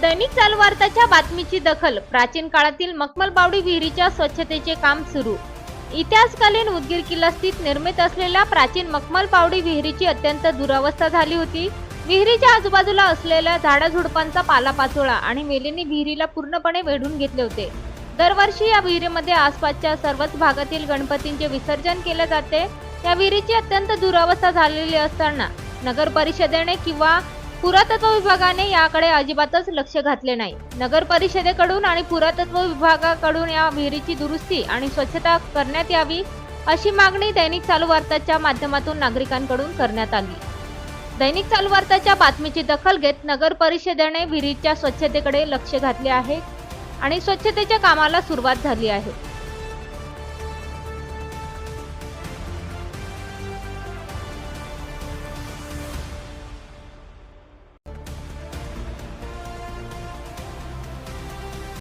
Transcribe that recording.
दैनिक चालू वार्ताच्या बातमीची दखल. प्राचीन काळातील मखमलबावडी विहिरीच्या स्वच्छतेचे काम सुरू. इतिहासकालीन उदगीर किल्ला स्थित निर्मित असलेल्या प्राचीन मखमलबावडी विहिरीची अत्यंत दुरावस्था झाली होती. विहिरीच्या आजूबाजूला असलेल्या झाडाझुडपांचा पालापाचोळा आणि मेलींनी विहिरीला पूर्णपणे वेढून घेतले होते. दरवर्षी या विहिरीमध्ये आसपासच्या सर्वच भागातील गणपतींचे विसर्जन केले जाते. या विहिरीची अत्यंत दुरावस्था झालेली असताना नगर परिषदेने किंवा पुरातत्व विभागाने याकडे अजिबातच लक्ष घातले नाही. नगर परिषदेकडून आणि पुरातत्व विभागाकडून या विहिरीची दुरुस्ती आणि स्वच्छता करण्यात यावी अशी मागणी दैनिक चालू वार्ताच्या माध्यमातून नागरिकांकडून करण्यात आली. दैनिक चालू वार्ताच्या बातमीची दखल घेत नगर परिषदेने विहिरीच्या स्वच्छतेकडे लक्ष घातले आहे आणि स्वच्छतेच्या कामाला सुरुवात झाली आहे.